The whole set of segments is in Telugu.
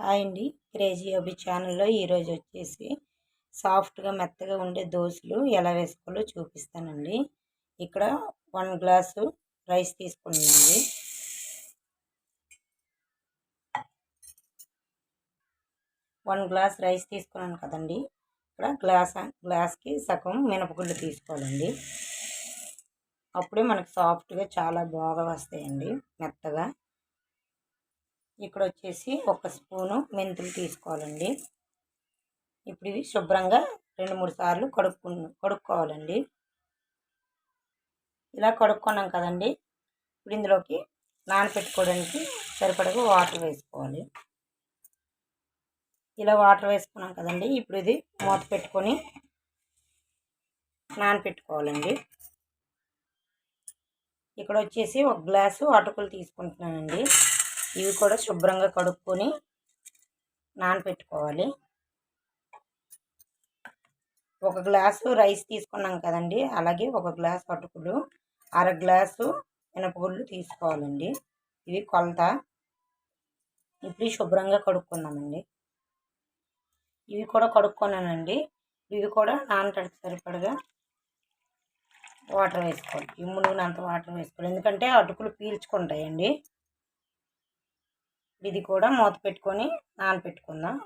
హాయ్ అండి. క్రేజీ అభి ఛానల్లో ఈరోజు వచ్చేసి సాఫ్ట్గా మెత్తగా ఉండే దోశలు ఎలా వేసుకోవాలో చూపిస్తానండి. ఇక్కడ వన్ గ్లాసు రైస్ తీసుకున్నానండి. వన్ గ్లాస్ రైస్ తీసుకున్నాను కదండి. ఇక్కడ గ్లాస్ గ్లాస్కి సగం మినపగుళ్ళు తీసుకోవాలండి. అప్పుడే మనకు సాఫ్ట్గా చాలా బాగా వస్తాయండి మెత్తగా. ఇక్కడ వచ్చేసి ఒక స్పూను మెంతులు తీసుకోవాలండి. ఇప్పుడు ఇవి శుభ్రంగా రెండు మూడు సార్లు కడుక్కు కడుక్కోవాలండి. ఇలా కడుక్కున్నాం కదండి. ఇప్పుడు ఇందులోకి నానపెట్టుకోవడానికి సరిపడగా వాటర్ వేసుకోవాలి. ఇలా వాటర్ వేసుకున్నాం కదండి. ఇప్పుడు ఇది మూత పెట్టుకొని నానపెట్టుకోవాలండి. ఇక్కడ వచ్చేసి ఒక గ్లాసు అటుకులు తీసుకుంటున్నానండి. ఇవి కూడా శుభ్రంగా కడుక్కొని నానపెట్టుకోవాలి. ఒక గ్లాసు రైస్ తీసుకున్నాం కదండి అలాగే ఒక గ్లాస్ అటుకులు అర గ్లాసు మినపగుళ్ళు తీసుకోవాలండి. ఇవి కొలత. ఇప్పుడు శుభ్రంగా కడుక్కుందామండి. ఇవి కూడా కడుక్కున్నానండి. ఇవి కూడా నానటానికి సరిపడగా వాటర్ వేసుకోవాలి. ఈ మునిగినంత వాటర్ వేసుకోవాలి. ఎందుకంటే అటుకులు పీల్చుకుంటాయండి. ఇది కూడా మూత పెట్టుకొని నానపెట్టుకుందాం.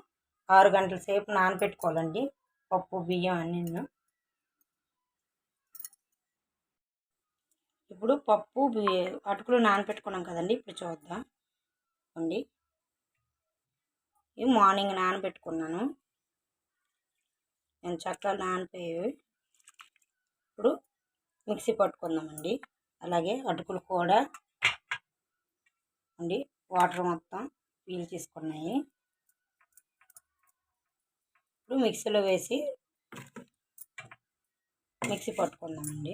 ఆరు గంటల సేపు నానపెట్టుకోవాలండి. పప్పు బియ్యం అన్నీ ఇప్పుడు పప్పు అటుకులు నానపెట్టుకున్నాం కదండి. ఇప్పుడు చూద్దాం. అండి. ఇవి మార్నింగ్ నానబెట్టుకున్నాను. నేను చక్కగా నానిపోయేవి ఇప్పుడు మిక్సీ పట్టుకుందామండి. అలాగే అటుకులు కూడా అండి. వాటర్ మొత్తం పీల్ చేసుకున్నాయి. ఇప్పుడు మిక్సీలో వేసి మిక్సీ పట్టుకుందామండి.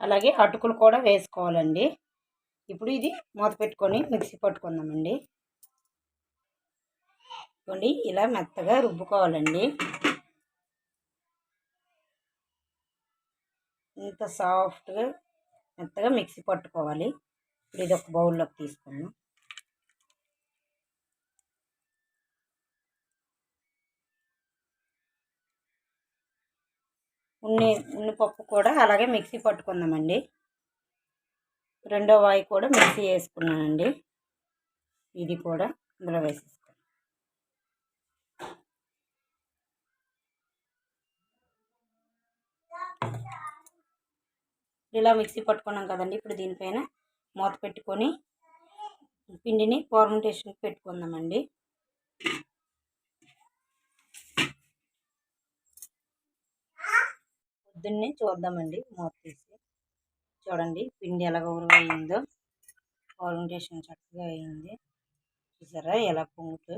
అలాగే అటుకులు కూడా వేసుకోవాలండి. ఇప్పుడు ఇది మూత పెట్టుకొని మిక్సీ పట్టుకుందామండి. పెట్టుకోండి ఇలా మెత్తగా రుబ్బుకోవాలండి. ఇంత సాఫ్ట్గా మెత్తగా మిక్సీ పట్టుకోవాలి. ఇప్పుడు ఇది ఒక బౌల్లోకి తీసుకున్నాం ఉన్ని ఉన్ని పప్పు కూడా అలాగే మిక్సీ పట్టుకుందామండి. రెండో వాయి కూడా మిక్సీ వేసుకున్నానండి. ఇది కూడా ఇందులో వేసేసి ఇలా మిక్సీ పట్టుకున్నాం కదండి. ఇప్పుడు దీనిపైన మూత పెట్టుకొని పిండిని ఫార్మెంటేషన్ పెట్టుకుందామండి. పొద్దున్నే చూద్దామండి మూత తీసి. చూడండి పిండి ఎలా అయిందో ఫార్మెంటేషన్ చక్కగా అయింది. చూసారా ఎలా పొంగుతూ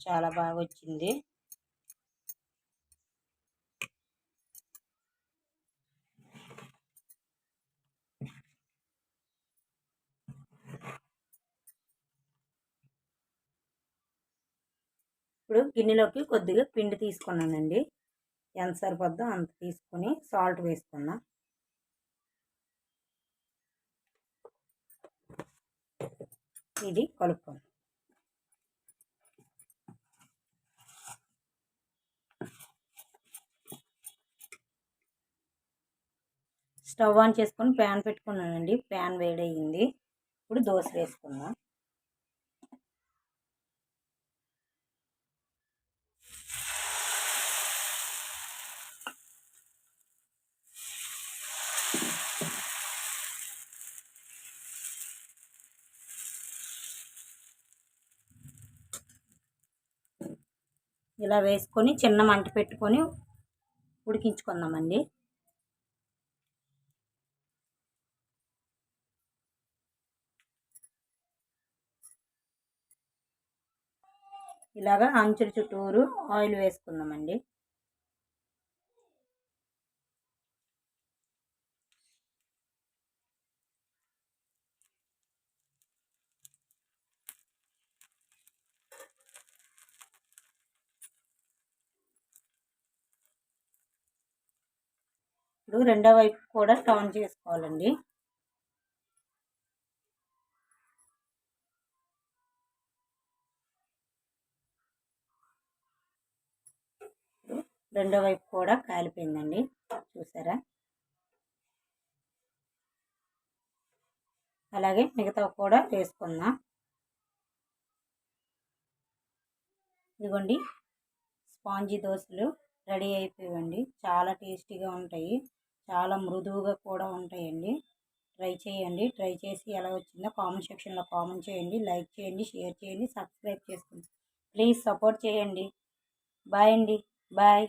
చాలా బాగా వచ్చింది ఇప్పుడు గిన్నెలోకి కొద్దిగా పిండి తీసుకున్నానండి. ఎంత సరిపోద్దో అంత తీసుకొని సాల్ట్ వేసుకున్నా. ఇది కలుపుకోండి స్టవ్ ఆన్ చేసుకొని ప్యాన్ పెట్టుకున్నానండి. ప్యాన్ వేడయింది ఇప్పుడు దోశ వేసుకుందాం. ఇలా వేసుకొని చిన్న మంట పెట్టుకొని ఉడికించుకుందామండి. ఇలాగా అంచుల చుట్టూరు ఆయిల్ వేసుకుందామండి. ఇప్పుడు రెండో వైపు కూడా టర్న్ చేసుకోవాలండి. రెండో వైపు కూడా కాలిపోయిందండి. చూసారా? అలాగే మిగతా కూడా వేసుకుందాం. ఇదిగోండి స్పాంజీ దోశలు రెడీ అయిపోయాయండి. చాలా టేస్టీగా ఉంటాయి. చాలా మృదువుగా కూడా ఉంటాయండి. ట్రై చేయండి. ట్రై చేసి ఎలా వచ్చిందో కామెంట్ సెక్షన్లో కామెంట్ చేయండి. లైక్ చేయండి. షేర్ చేయండి. సబ్స్క్రైబ్ చేసుకోండి. ప్లీజ్ సపోర్ట్ చేయండి. బాయ్ అండి. బాయ్.